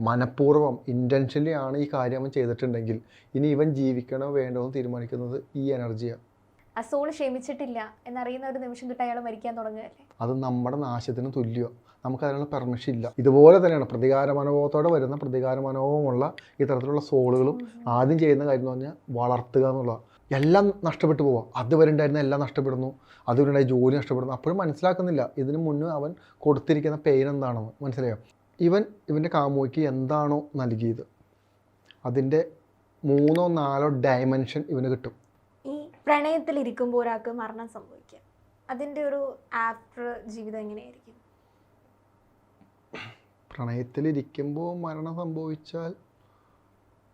മനഃപൂർവം intentionally ആണ് ഈ കാര്യം അവൻ ചെയ്തിട്ടുണ്ടെങ്കിൽ ഇനി ഇവൻ ജീവിക്കണോ വേണ്ടോ എന്ന് തീരുമാനിക്കുന്നത് ഈ എനർജിയാണ് ആ. സോൾ ക്ഷമിച്ചിട്ടില്ല എന്നറിയുന്ന ഒരു നിമിഷം തൊട്ട് അയാൾ മരിക്കാൻ തുടങ്ങുകയല്ലേ? അത് നമ്മുടെ നാശത്തിന് തുല്യമാണ് നമുക്ക് അതിനുള്ള പെർമിഷൻ ഇല്ല. ഇതുപോലെ തന്നെയാണ് പ്രതികാര മനോഭാവത്തോടെ വരുന്ന പ്രതികാര മനോഭാവമുള്ള ഇത്തരത്തിലുള്ള സോളുകളും ആദ്യം ചെയ്യുന്ന കാര്യം എന്ന് പറഞ്ഞാൽ വളർത്തുക എന്നുള്ളതാണ്. എല്ലാം നഷ്ടപ്പെട്ടു പോവാം. അതുവരെ ഉണ്ടായിരുന്ന എല്ലാം നഷ്ടപ്പെടുന്നു. അതുവരെ ജോലി നഷ്ടപ്പെടുന്നു. അപ്പോഴും മനസ്സിലാക്കുന്നില്ല. ഇതിനു മുന്നേ അവൻ കൊടുത്തിരിക്കുന്ന പെയിൻ എന്താണെന്ന്. മനസ്സിലായോ? ഇവൻ ഇവന്റെ കാമുകിക്ക് എന്താണോ നൽകിയത്? അതിന്റെ മൂന്നോ നാലോ ഡയമെൻഷൻ ഇവന് കിട്ടും. ഈ പ്രണയത്തിൽ ഇരിക്കുമ്പോൾ ഒരാൾക്ക് മരണം സംഭവിക്കുക അതിന്റെ ഒരു ആഫ്റ്റർ ജീവിതം എങ്ങനെയായിരിക്കും? പ്രണയത്തിലിരിക്കുമ്പോൾ മരണം സംഭവിച്ചാൽ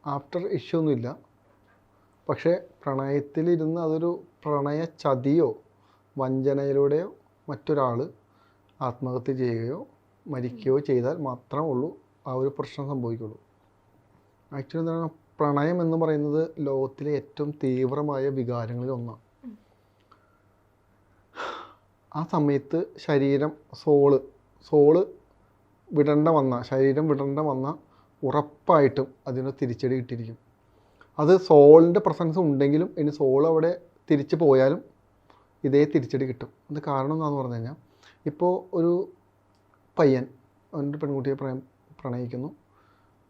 ആഫ്റ്റർ ഇഷ്യൂ ഒന്നുമില്ല. പക്ഷേ പ്രണയത്തിലിരുന്ന് അതൊരു പ്രണയ ചതിയോ വഞ്ചനയിലൂടെയോ മറ്റൊരാൾ ആത്മഹത്യ ചെയ്യുകയോ മരിക്കുകയോ ചെയ്താൽ മാത്രമേ ഉള്ളൂ. ആ ഒരു പ്രശ്നം സംഭവിക്കുള്ളൂ. ആക്ച്വലി എന്താണ്? പ്രണയം എന്ന് പറയുന്നത് ലോകത്തിലെ ഏറ്റവും തീവ്രമായ വികാരങ്ങളിൽ ഒന്നാണ്. ആ സമയത്ത് ശരീരം സോൾ സോൾ വിടേണ്ട വന്ന ശരീരം വിടേണ്ട വന്ന ഉറപ്പായിട്ടും അതിന് തിരിച്ചടി കിട്ടിയിരിക്കും. അത് സോളിന്റെ പ്രസൻസ് ഉണ്ടെങ്കിലും ഇനി സോൾ അവിടെ തിരിച്ചു പോയാലും ഇതേ തിരിച്ചടി കിട്ടും. അത് കാരണം എന്താണെന്ന് പറഞ്ഞു കഴിഞ്ഞാൽ ഇപ്പോൾ ഒരു പയ്യൻ അവന്റെ പെൺകുട്ടിയെ പ്രണയം പ്രണയിക്കുന്നു.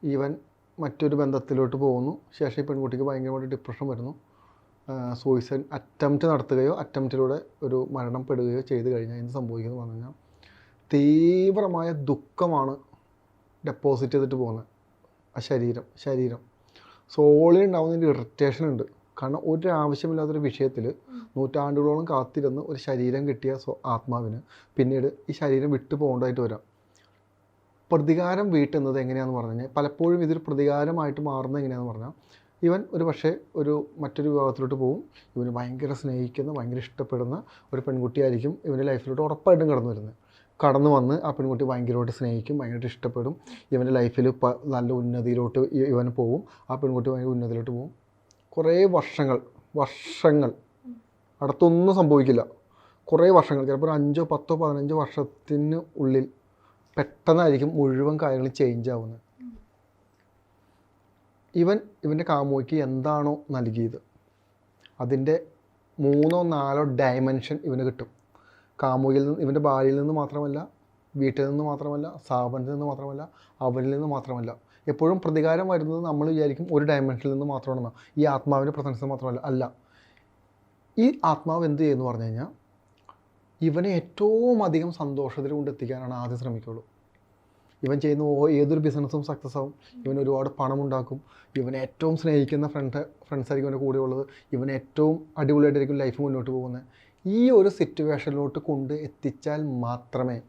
ഇവൻ മറ്റൊരു ബന്ധത്തിലോട്ട് പോകുന്നു. ശേഷം ഈ പെൺകുട്ടിക്ക് ഭയങ്കരമായിട്ട് ഡിപ്രഷൻ വരുന്നു. സൂയിസൈഡ് അറ്റംപ്റ്റ് നടത്തുകയോ അറ്റംപ്റ്റിലൂടെ ഒരു മരണം പെടുകയോ ചെയ്ത് കഴിഞ്ഞാൽ എന്ത് സംഭവിക്കുന്നു പറഞ്ഞു കഴിഞ്ഞാൽ തീവ്രമായ ദുഃഖമാണ് ഡെപ്പോസിറ്റ് ചെയ്തിട്ട് പോകുന്നത്. ആ ശരീരം ശരീരം. സോളിൽ ഉണ്ടാകുന്നതിന്റെ ഇറിറ്റേഷൻ ഉണ്ട്. കാരണം ഒരു ആവശ്യമില്ലാത്തൊരു വിഷയത്തിൽ നൂറ്റാണ്ടുകളോളം കാത്തിരുന്ന് ഒരു ശരീരം കിട്ടിയ സ്വ ആത്മാവിന് പിന്നീട് ഈ ശരീരം വിട്ടു പോകേണ്ടതായിട്ട് വരാം. പ്രതികാരം വീട്ടുന്നത് എങ്ങനെയാണെന്ന് പറഞ്ഞു കഴിഞ്ഞാൽ പലപ്പോഴും ഇതൊരു പ്രതികാരമായിട്ട് മാറുന്നത് എങ്ങനെയാണെന്ന് പറഞ്ഞാൽ ഇവൻ ഒരു പക്ഷേ ഒരു മറ്റൊരു വിഭാഗത്തിലോട്ട് പോകും ഇവന് ഭയങ്കര സ്നേഹിക്കുന്ന ഭയങ്കര ഇഷ്ടപ്പെടുന്ന ഒരു പെൺകുട്ടിയായിരിക്കും ഇവന്റെ ലൈഫിലോട്ട് ഉറപ്പായിട്ടും കടന്നു വരുന്നത്. കടന്നു വന്ന് ആ പെൺകുട്ടി ഭയങ്കരമായിട്ട് സ്നേഹിക്കും ഭയങ്കരമായിട്ട് ഇഷ്ടപ്പെടും. ഇവന്റെ ലൈഫിൽ നല്ല ഉന്നതിയിലോട്ട് ഇവൻ പോവും. ആ പെൺകുട്ടി ഭയങ്കര ഉന്നതിയിലോട്ട് പോവും. കുറേ വർഷങ്ങൾ വർഷങ്ങൾ. അടുത്തൊന്നും സംഭവിക്കില്ല. കുറേ വർഷങ്ങൾ ചിലപ്പോൾ ഒരു അഞ്ചോ പത്തോ പതിനഞ്ചോ വർഷത്തിന് ഉള്ളിൽ പെട്ടെന്നായിരിക്കും മുഴുവൻ കാര്യങ്ങൾ ചേഞ്ച് ആവുന്നത്. ഇവൻ ഇവന്റെ കാമുകിക്ക് എന്താണോ നൽകിയത്? അതിന്റെ മൂന്നോ നാലോ ഡയമെൻഷൻ ഇവന് കിട്ടും. കാമുകിൽ നിന്ന് ഇവന്റെ ഭാര്യയിൽ നിന്ന് മാത്രമല്ല വീട്ടിൽ നിന്ന് മാത്രമല്ല സ്ഥാപനത്തിൽ നിന്ന് മാത്രമല്ല അവരിൽ നിന്ന് മാത്രമല്ല. എപ്പോഴും പ്രതികാരം വരുന്നത് നമ്മൾ വിചാരിക്കും ഒരു ഡയമെൻഷനിൽ നിന്ന് മാത്രമാണെന്ന്. ഈ ആത്മാവിന്റെ പ്രസൻസ് മാത്രമല്ല അല്ല. ഈ ആത്മാവ് എന്ത് ചെയ്യുന്നു പറഞ്ഞു കഴിഞ്ഞാൽ ഇവനെ ഏറ്റവും അധികം സന്തോഷത്തിൽ കൊണ്ടെത്തിക്കാനാണ് ആദ്യം ശ്രമിക്കുള്ളൂ. ഇവൻ ചെയ്യുന്ന ഓ ഏതൊരു ബിസിനസ്സും സക്സസ് ആവും. ഇവൻ ഒരുപാട് പണം ഉണ്ടാക്കും ഇവനെ ഏറ്റവും സ്നേഹിക്കുന്ന ഫ്രണ്ട് ഫ്രണ്ട്സ് ആയിരിക്കും ഇവന്റെ കൂടെ ഉള്ളത്. ഇവൻ ഏറ്റവും അടിപൊളിയായിട്ടായിരിക്കും ലൈഫ് മുന്നോട്ട് പോകുന്നത്. ഈ ഒരു സിറ്റുവേഷനിലോട്ട് കൊണ്ട് എത്തിച്ചാൽ മാത്രമേ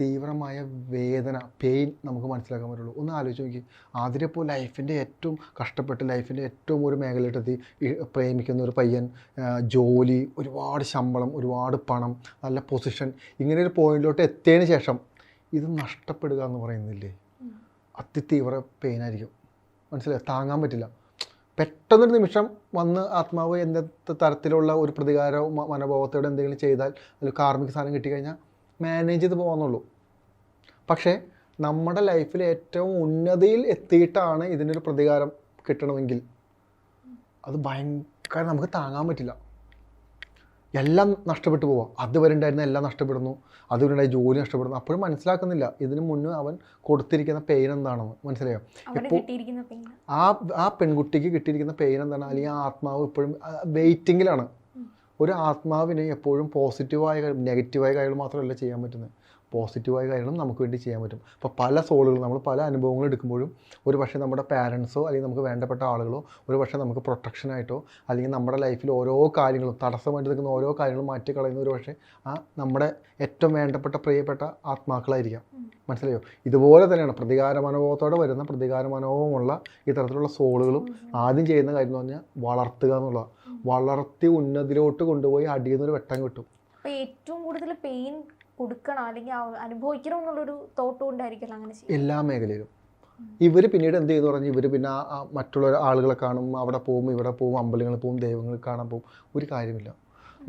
തീവ്രമായ വേദന പെയിൻ നമുക്ക് മനസ്സിലാക്കാൻ പറ്റുള്ളൂ. ഒന്ന് ആലോചിച്ച് നോക്കി. ആതിരപ്പോൾ ലൈഫിന്റെ ഏറ്റവും കഷ്ടപ്പെട്ട് ലൈഫിന്റെ ഏറ്റവും ഒരു മേഖലയിട്ടെത്തി പ്രേമിക്കുന്ന ഒരു പയ്യൻ ജോലി ഒരുപാട് ശമ്പളം ഒരുപാട് പണം നല്ല പൊസിഷൻ ഇങ്ങനെ ഒരു പോയിന്റിലോട്ട് എത്തിയതിന് ശേഷം ഇത് നഷ്ടപ്പെടുക എന്ന് പറയുന്നില്ലേ? അതിതീവ്ര പെയിനായിരിക്കും മനസ്സിലായി? താങ്ങാൻ പറ്റില്ല. പെട്ടെന്നൊരു നിമിഷം വന്ന് ആത്മാവ് എന്ത തരത്തിലുള്ള ഒരു പ്രതികാര മനോഭാവത്തോടെ എന്തെങ്കിലും ചെയ്താൽ അതിൽ കാർമിക സാധനം കിട്ടിക്കഴിഞ്ഞാൽ മാനേജ് ചെയ്ത് പോകാന്നുള്ളൂ പക്ഷേ നമ്മുടെ ലൈഫിൽ ഏറ്റവും ഉന്നതിയിൽ എത്തിയിട്ടാണ് ഇതിനൊരു പ്രതികാരം കിട്ടണമെങ്കിൽ. അത് ഭയങ്കര നമുക്ക് താങ്ങാൻ പറ്റില്ല. എല്ലാം നഷ്ടപ്പെട്ടു പോവാം. അതുവരെ ഉണ്ടായിരുന്ന എല്ലാം നഷ്ടപ്പെടുന്നു. അതുവരെ ഉണ്ടായ ജോലി നഷ്ടപ്പെടുന്നു. അപ്പോഴും മനസ്സിലാക്കുന്നില്ല. ഇതിനു മുന്നേ അവൻ കൊടുത്തിരിക്കുന്ന പെയിൻ എന്താണെന്ന്. മനസ്സിലായോ? ഇപ്പോൾ ആ ആ പെൺകുട്ടിക്ക് കിട്ടിയിരിക്കുന്ന പെയിൻ എന്താണ്? അല്ലെങ്കിൽ ആ ആത്മാവ് ഇപ്പോഴും വെയിറ്റിങ്ങിലാണ് ഒരു ആത്മാവിനെ എപ്പോഴും പോസിറ്റീവായ നെഗറ്റീവായ കാര്യങ്ങൾ മാത്രമല്ല ചെയ്യാൻ പറ്റുന്നത്. പോസിറ്റീവായ കാര്യങ്ങളും നമുക്ക് വേണ്ടി ചെയ്യാൻ പറ്റും. അപ്പോൾ പല സോളുകളും നമ്മൾ പല അനുഭവങ്ങൾ എടുക്കുമ്പോഴും ഒരു പക്ഷേ നമ്മുടെ പാരൻസോ അല്ലെങ്കിൽ നമുക്ക് വേണ്ടപ്പെട്ട ആളുകളോ ഒരു പക്ഷേ നമുക്ക് പ്രൊട്ടക്ഷനായിട്ടോ അല്ലെങ്കിൽ നമ്മുടെ ലൈഫിൽ ഓരോ കാര്യങ്ങളും തടസ്സമായിട്ട് നിൽക്കുന്ന ഓരോ കാര്യങ്ങളും മാറ്റി കളയുന്ന ഒരു പക്ഷേ ആ നമ്മുടെ ഏറ്റവും വേണ്ടപ്പെട്ട പ്രിയപ്പെട്ട ആത്മാക്കളായിരിക്കാം. മനസ്സിലായോ? ഇതുപോലെ തന്നെയാണ്. പ്രതികാര മനോഭാവത്തോടെ വരുന്ന പ്രതികാര മനോഭാവമുള്ള ഇത്തരത്തിലുള്ള സോളുകളും ആദ്യം ചെയ്യുന്ന കാര്യം എന്ന് പറഞ്ഞാൽ വളർത്തുക എന്നുള്ളതാണ്. വളർത്തി ഉന്നതിലോട്ട് കൊണ്ടുപോയി അടിയിൽ നിന്നൊരു വെട്ടം കിട്ടും. ഏറ്റവും കൂടുതൽ പെയിൻ കൊടുക്കണം അല്ലെങ്കിൽ അനുഭവിക്കണം എന്നുള്ളൊരു തോട്ട് കൊണ്ടായിരിക്കും അങ്ങനെ എല്ലാ മേഖലയിലും. ഇവർ പിന്നീട് എന്ത് ചെയ്തു പറഞ്ഞാൽ ഇവർ പിന്നെ മറ്റുള്ള ആളുകളെ കാണും അവിടെ പോകും ഇവിടെ പോകും അമ്പലങ്ങളിൽ പോകും ദൈവങ്ങളിൽ കാണാൻ പോകും ഒരു കാര്യമില്ല.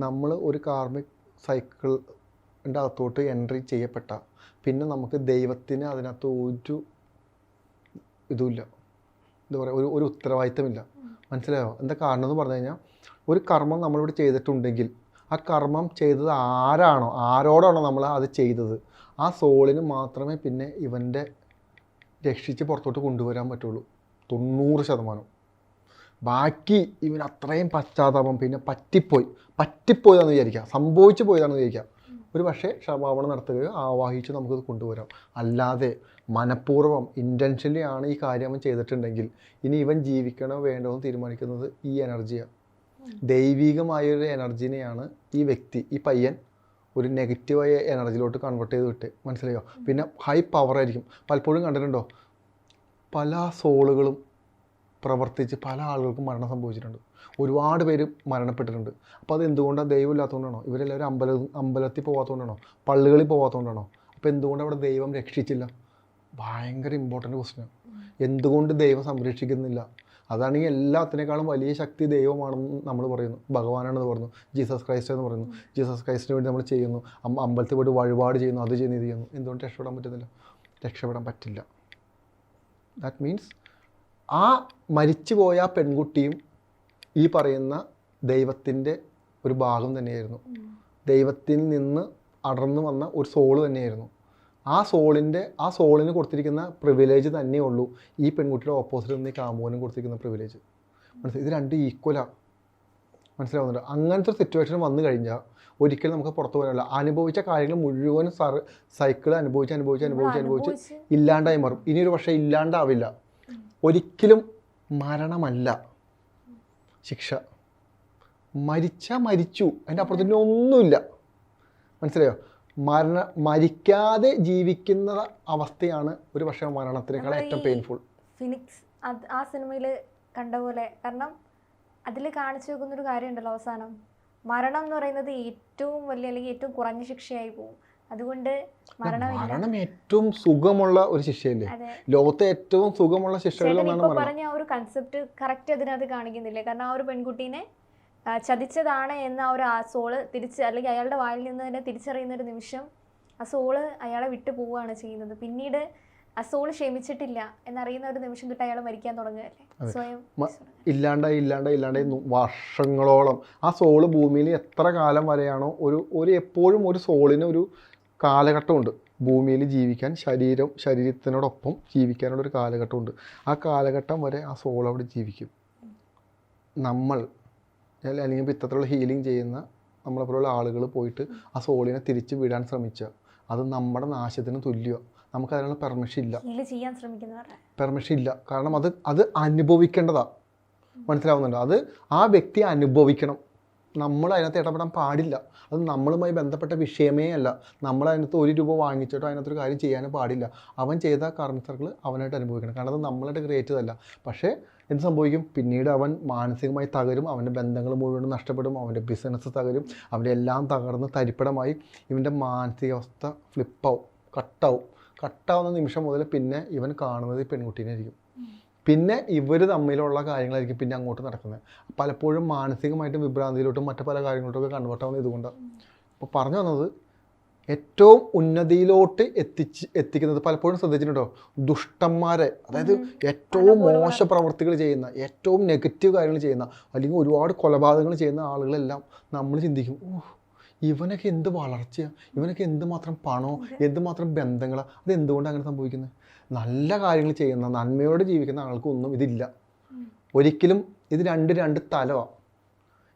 നമ്മൾ ഒരു കാർമിക് സൈക്കിളിന്റെ അകത്തോട്ട് എൻട്രി ചെയ്യപ്പെട്ട പിന്നെ നമുക്ക് ദൈവത്തിന് അതിനകത്ത് ഒരു ഇതുമില്ല. എന്താ പറയുക ഒരു ഒരു ഉത്തരവാദിത്തമില്ല. മനസ്സിലായോ? എന്താ കാരണം എന്ന് പറഞ്ഞു കഴിഞ്ഞാൽ ഒരു കർമ്മം നമ്മളിവിടെ ചെയ്തിട്ടുണ്ടെങ്കിൽ ആ കർമ്മം ചെയ്തത് ആരാണോ ആരോടാണോ നമ്മൾ അത് ചെയ്തത് ആ സോളിന് മാത്രമേ പിന്നെ ഇവന്റെ രക്ഷിച്ച് പുറത്തോട്ട് കൊണ്ടുവരാൻ പറ്റുള്ളൂ. തൊണ്ണൂറ് ശതമാനം. ബാക്കി ഇവൻ അത്രയും പശ്ചാത്താപം പിന്നെ പറ്റിപ്പോയി. പറ്റിപ്പോയതാണെന്ന് വിചാരിക്കുക. സംഭവിച്ചു പോയതാണെന്ന് വിചാരിക്കുക. ഒരു പക്ഷേ ക്ഷമാപണം നടത്തുകയോ ആവാഹിച്ച് നമുക്കത് കൊണ്ടുവരാം. അല്ലാതെ മനഃപൂർവം ഇന്റൻഷനലി ആണ് ഈ കാര്യം അവൻ ചെയ്തിട്ടുണ്ടെങ്കിൽ ഇനി ഇവൻ ജീവിക്കണോ വേണ്ടോ എന്ന് തീരുമാനിക്കുന്നത് ഈ എനർജിയാണ് ദൈവികമായൊരു എനർജിനെയാണ് ഈ വ്യക്തി ഈ പയ്യൻ ഒരു നെഗറ്റീവായ എനർജിയിലോട്ട് കൺവേർട്ട് ചെയ്ത് വിട്ട്. മനസ്സിലായോ? പിന്നെ ഹൈ പവർ ആയിരിക്കും. പലപ്പോഴും കണ്ടിട്ടുണ്ടോ? പല സോളുകളും പ്രവർത്തിച്ച് പല ആളുകൾക്കും മരണം സംഭവിച്ചിട്ടുണ്ട്. ഒരുപാട് പേര് മരണപ്പെട്ടിട്ടുണ്ട്. അപ്പോൾ അത് എന്തുകൊണ്ടാണ് ദൈവം ഇല്ലാത്തതുകൊണ്ടാണോ ഇവരെല്ലാവരും അമ്പല അമ്പലത്തിൽ പോകാത്തതുകൊണ്ടാണോ പള്ളികളിൽ പോകാത്തതുകൊണ്ടാണോ അപ്പോൾ എന്തുകൊണ്ട് അവിടെ ദൈവം രക്ഷിച്ചില്ല? ഭയങ്കര ഇമ്പോർട്ടന്റ് ക്വസ്റ്റ്യനാണ് എന്തുകൊണ്ട് ദൈവം സംരക്ഷിക്കുന്നില്ല? അതാണ് ഈ എല്ലാത്തിനേക്കാളും വലിയ ശക്തി ദൈവമാണെന്ന് നമ്മൾ പറയുന്നു. ഭഗവാനാണെന്ന് പറയുന്നു. ജീസസ് ക്രൈസ്റ്റ് എന്ന് പറയുന്നു. ജീസസ് ക്രൈസ്റ്റിന് വേണ്ടി നമ്മൾ ചെയ്യുന്നു. അമ്പ- അമ്പലത്തിൽ പോയിട്ട് വഴിപാട് ചെയ്യുന്നു. അത് ചെയ്യുന്നു ഇത് ചെയ്യുന്നു. എന്തുകൊണ്ട് രക്ഷപ്പെടാൻ പറ്റുന്നില്ല? രക്ഷപ്പെടാൻ പറ്റില്ല. ദാറ്റ് മീൻസ് ആ മരിച്ചുപോയ ആ പെൺകുട്ടിയും ഈ പറയുന്ന ദൈവത്തിന്റെ ഒരു ഭാഗം തന്നെയായിരുന്നു. ദൈവത്തിൽ നിന്ന് അടർന്നു വന്ന ഒരു സോൾ തന്നെയായിരുന്നു. ആ സോളിന്റെ ആ സോളിന് കൊടുത്തിരിക്കുന്ന പ്രിവിലേജ് തന്നെ ഉള്ളൂ. ഈ പെൺകുട്ടിയുടെ ഓപ്പോസിറ്റ് നിന്ന് ഈ കാമുകനും കൊടുത്തിരിക്കുന്ന പ്രിവിലേജ് മനസ്സിലായി? ഇത് രണ്ടും ഈക്വലാണ് മനസ്സിലാവുന്നുണ്ട്? അങ്ങനത്തെ ഒരു സിറ്റുവേഷൻ വന്നു കഴിഞ്ഞാൽ ഒരിക്കലും നമുക്ക് പുറത്തു പോകാനല്ല. അനുഭവിച്ച കാര്യങ്ങൾ മുഴുവൻ സർ സൈക്കിൾ അനുഭവിച്ച് അനുഭവിച്ച് അനുഭവിച്ച് അനുഭവിച്ച് ഇല്ലാണ്ടായി മാറും. ഇനിയൊരു ഒരു പക്ഷേ ഇല്ലാണ്ടാവില്ല. ഒരിക്കലും മരണമല്ല. ശിക്ഷ. മരിച്ച മരിച്ചു. അതിന്റെ അപ്പുറത്തിന് ഒന്നുമില്ല. മനസ്സിലായോ? മരണ മരിക്കാതെ ജീവിക്കുന്ന അവസ്ഥയാണ് ഒരു പക്ഷേ മരണത്തിനേക്കാൾ ഏറ്റവും പെയിൻഫുൾ ഫിനിക്സ് അത് ആ സിനിമയിൽ കണ്ട പോലെ കാരണം അതിൽ കാണിച്ചു വെക്കുന്നൊരു കാര്യമുണ്ടല്ലോ അവസാനം. മരണം എന്ന് പറയുന്നത് ഏറ്റവും വലിയ അല്ലെങ്കിൽ ഏറ്റവും കുറഞ്ഞ ശിക്ഷയായി പോകും. അതുകൊണ്ട് മരണം ഏറ്റവും സുഖമുള്ള ഒരു ശിക്ഷയല്ലേ? ലോകത്തെ ഏറ്റവും സുഖമുള്ള ശിക്ഷകളിൽ പറഞ്ഞ ആ ഒരു കൺസെപ്റ്റ് കറക്റ്റ് അതിനകത്ത് കാണിക്കുന്നില്ലേ? കാരണം ആ ഒരു പെൺകുട്ടീനെ ചതിച്ചതാണ് എന്ന ആ ഒരു ആ സോൾ തിരിച്ച് അല്ലെങ്കിൽ അയാളുടെ വായിൽ നിന്ന് തന്നെ തിരിച്ചറിയുന്ന ഒരു നിമിഷം ആ സോൾ അയാളെ വിട്ടു പോവുകയാണ് ചെയ്യുന്നത്. പിന്നീട് ആ സോൾ ക്ഷമിച്ചിട്ടില്ല എന്നറിയുന്ന ഒരു നിമിഷം തൊട്ട് അയാൾ മരിക്കാൻ തുടങ്ങുകയല്ലേ. സ്വയം ഇല്ലാണ്ടായി ഇല്ലാണ്ടായി ഇല്ലാണ്ടായി വർഷങ്ങളോളം ആ സോൾ ഭൂമിയിൽ എത്ര കാലം വരെയാണോ ഒരു ഒരു എപ്പോഴും ഒരു സോളിന് ഒരു കാലഘട്ടമുണ്ട്. ഭൂമിയിൽ ജീവിക്കാൻ ശരീരം ശരീരത്തിനോടൊപ്പം ജീവിക്കാനുള്ള ഒരു കാലഘട്ടമുണ്ട്. ആ കാലഘട്ടം വരെ ആ സോൾ അവിടെ ജീവിക്കും. നമ്മൾ അല്ലെങ്കിൽ ഇത്തരത്തിലുള്ള ഹീലിംഗ് ചെയ്യുന്ന നമ്മളെ നമ്മളെപ്പോലുള്ള ആളുകൾ പോയിട്ട് ആ സോളിനെ തിരിച്ച് വിടാൻ ശ്രമിച്ച അത് നമ്മുടെ നാശത്തിന് തുല്യമാണ് നമുക്ക് അതിനുള്ള പെർമിഷൻ ഇല്ല. ചെയ്യാൻ ശ്രമിക്കുന്നവരുടെ പെർമിഷൻ ഇല്ല. കാരണം അത് അത് അനുഭവിക്കേണ്ടതാണ് മനസ്സിലാവുന്നുണ്ട്? അത് ആ വ്യക്തി അനുഭവിക്കണം. നമ്മൾ അതിനകത്ത് ഇടപെടാൻ പാടില്ല. അത് നമ്മളുമായി ബന്ധപ്പെട്ട വിഷയമേ അല്ല. നമ്മൾ അതിനകത്ത് ഒരു രൂപ വാങ്ങിച്ചിട്ടോ അതിനകത്തൊരു കാര്യം ചെയ്യാനും പാടില്ല. അവൻ ചെയ്ത കർമ്മ സർക്കിൾ അവനായിട്ട് അനുഭവിക്കണം. കാരണം അത് നമ്മളായിട്ട് ക്രിയേറ്റ് ചെയ്തല്ല പക്ഷേ എന്ത് സംഭവിക്കും? പിന്നീട് അവൻ മാനസികമായി തകരും അവന്റെ ബന്ധങ്ങൾ മുഴുവൻ നഷ്ടപ്പെടും അവന്റെ ബിസിനസ് തകരും അവന്റെ എല്ലാം തകർന്ന് തരിപ്പടമായി ഇവന്റെ മാനസികാവസ്ഥ ഫ്ലിപ്പാവും കട്ടാവും കട്ടാവുന്ന നിമിഷം മുതൽ പിന്നെ ഇവൻ കാണുന്നത് പെൺകുട്ടീനെ ആയിരിക്കും. പിന്നെ ഇവർ തമ്മിലുള്ള കാര്യങ്ങളായിരിക്കും പിന്നെ അങ്ങോട്ട് നടക്കുന്നത്. പലപ്പോഴും മാനസികമായിട്ടും വിഭ്രാന്തിയിലോട്ടും മറ്റു പല കാര്യങ്ങളിലോട്ടൊക്കെ കൺവേർട്ട് ആവുന്നത് ഇതുകൊണ്ടാണ് അപ്പോൾ പറഞ്ഞു വന്നത് ഏറ്റവും ഉന്നതിയിലോട്ട് എത്തിച്ച് എത്തിക്കുന്നത് പലപ്പോഴും ശ്രദ്ധിച്ചിട്ടുണ്ടോ? ദുഷ്ടന്മാരെ അതായത് ഏറ്റവും മോശ പ്രവർത്തികൾ ചെയ്യുന്ന ഏറ്റവും നെഗറ്റീവ് കാര്യങ്ങൾ ചെയ്യുന്ന അല്ലെങ്കിൽ ഒരുപാട് കൊലപാതകങ്ങൾ ചെയ്യുന്ന ആളുകളെല്ലാം നമ്മൾ ചിന്തിക്കും ഓ ഇവനൊക്കെ എന്ത് വളർച്ചയാണ് ഇവനൊക്കെ എന്തുമാത്രം പണോ? എന്തുമാത്രം ബന്ധങ്ങളാണ് അത് എന്തുകൊണ്ടാണ് അങ്ങനെ സംഭവിക്കുന്നത്? നല്ല കാര്യങ്ങൾ ചെയ്യുന്ന നന്മയോടെ ജീവിക്കുന്ന ആൾക്കൊന്നും ഇതില്ല. ഒരിക്കലും ഇത് രണ്ട് രണ്ട് തലമാണ്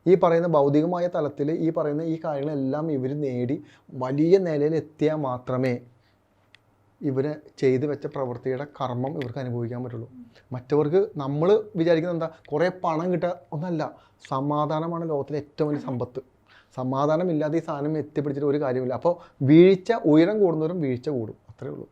ഈ പറയുന്ന ഭൗതികമായ തലത്തിൽ ഈ പറയുന്ന ഈ കാര്യങ്ങളെല്ലാം ഇവർ നേടി വലിയ നിലയിൽ എത്തിയാൽ മാത്രമേ ഇവർ ചെയ്തു വെച്ച പ്രവൃത്തിയുടെ കർമ്മം ഇവർക്ക് അനുഭവിക്കാൻ പറ്റുള്ളൂ. മറ്റവർക്ക് നമ്മൾ വിചാരിക്കുന്നത് എന്താ? കുറേ പണം കിട്ടുക ഒന്നല്ല. സമാധാനമാണ് ലോകത്തിലെ ഏറ്റവും വലിയ സമ്പത്ത്. സമാധാനമില്ലാതെ ഈ സാധനം എത്തിപ്പിടിച്ചിട്ട് ഒരു കാര്യമില്ല അപ്പോൾ വീഴ്ച ഉയരം കൂടുന്നവരും വീഴ്ച കൂടും. അത്രേ ഉള്ളൂ.